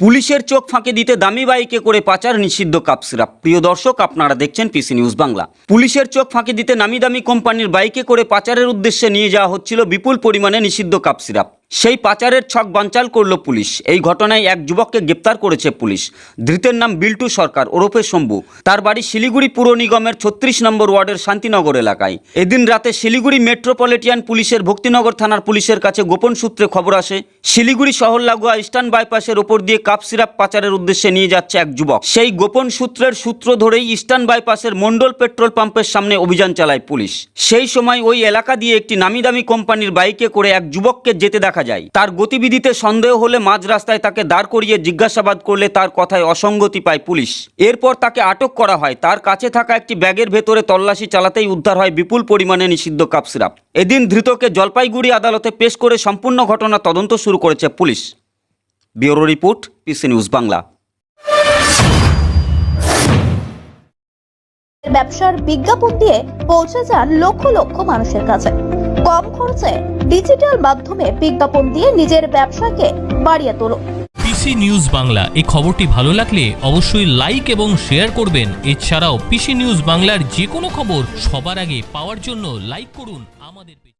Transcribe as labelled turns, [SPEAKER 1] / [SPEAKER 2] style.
[SPEAKER 1] পুলিশের চোখ ফাঁকে দিতে দামি বাইকে করে পাচার নিষিদ্ধ কাপসিরাপ প্রিয় দর্শক, আপনারা দেখছেন পিসি নিউজ বাংলা। পুলিশের চোখ ফাঁকে দিতে নামি দামি কোম্পানির বাইকে করে পাচারের উদ্দেশ্যে নিয়ে যাওয়া হচ্ছিল বিপুল পরিমাণে নিষিদ্ধ কাপ সিরাপ সেই পাচারের ছক বানচাল করল পুলিশ। এই ঘটনায় এক যুবককে গ্রেপ্তার করেছে পুলিশ। ধৃতের নাম বিল্টু সরকার, ওরফে শম্ভু। তার বাড়ি শিলিগুড়ি পুর নিগমের ছত্রিশ নম্বর ওয়ার্ডের শান্তিনগর এলাকায়। এদিন রাতে শিলিগুড়ি মেট্রোপলিটিয়ান পুলিশের ভক্তিনগর থানার পুলিশের কাছে গোপন সূত্রে খবর আসে, শিলিগুড়ি শহর লাগোয়া ইস্টার্ন বাইপাসের ওপর দিয়ে কাপ সিরাপ পাচারের উদ্দেশ্যে নিয়ে যাচ্ছে এক যুবক। সেই গোপন সূত্রের সূত্র ধরেই ইস্টার্ন বাইপাসের মন্ডল পেট্রোল পাম্পের সামনে অভিযান চালায় পুলিশ। সেই সময় ওই এলাকা দিয়ে একটি নামি দামি কোম্পানির বাইকে করে এক যুবককে যেতে দেখা যায়। তার গতিবিধিতে সন্দেহ হলে মাঝ রাস্তায় তাকে দাঁড় করিয়ে জিজ্ঞাসাবাদ করলে তার কথায় অসঙ্গতি পায় পুলিশ। এরপর তাকে আটক করা হয়। তার কাছে থাকা একটি ব্যাগের ভেতরে তল্লাশি চালাতেই উদ্ধার হয় বিপুল পরিমাণে নিষিদ্ধ কাপ সিরাপ। এদিন ধৃতকে জলপাইগুড়ি আদালতে পেশ করে সম্পূর্ণ ঘটনা তদন্ত শুরু করেছে police. Bureau report, PC news Bangla.
[SPEAKER 2] ব্যবসার বিজ্ঞাপন দিয়ে পৌঁছে যান লক্ষ লক্ষ মানুষের কাছে। কম খরচে ডিজিটাল মাধ্যমে বিজ্ঞাপন দিয়ে নিজের ব্যবসাকে বাড়িয়ে তোলো
[SPEAKER 3] পিসি নিউজ বাংলা এই খবরটি ভালো লাগলে অবশ্যই লাইক এবং শেয়ার করবেন এছাড়াও পিসি নিউজ বাংলার যে কোনো খবর সবার আগে পাওয়ার জন্য লাইক করুন আমাদের।